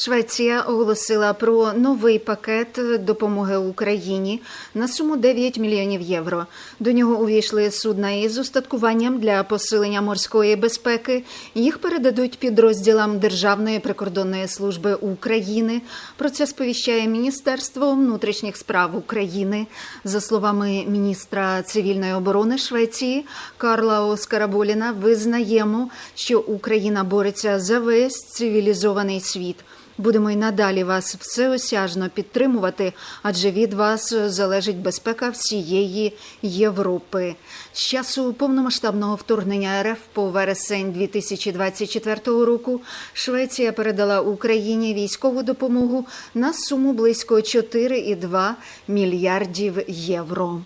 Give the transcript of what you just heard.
Швеція оголосила про новий пакет допомоги Україні на суму 9 мільйонів євро. До нього увійшли судна із устаткуванням для посилення морської безпеки. Їх передадуть підрозділам Державної прикордонної служби України. Про це сповіщає Міністерство внутрішніх справ України. За словами міністра цивільної оборони Швеції Карла Оскараболіна, визнаємо, що Україна бореться за весь цивілізований світ. Будемо й надалі вас всеосяжно підтримувати, адже від вас залежить безпека всієї Європи. З часу повномасштабного вторгнення РФ по вересень 2024 року Швеція передала Україні військову допомогу на суму близько 4,2 мільярдів євро.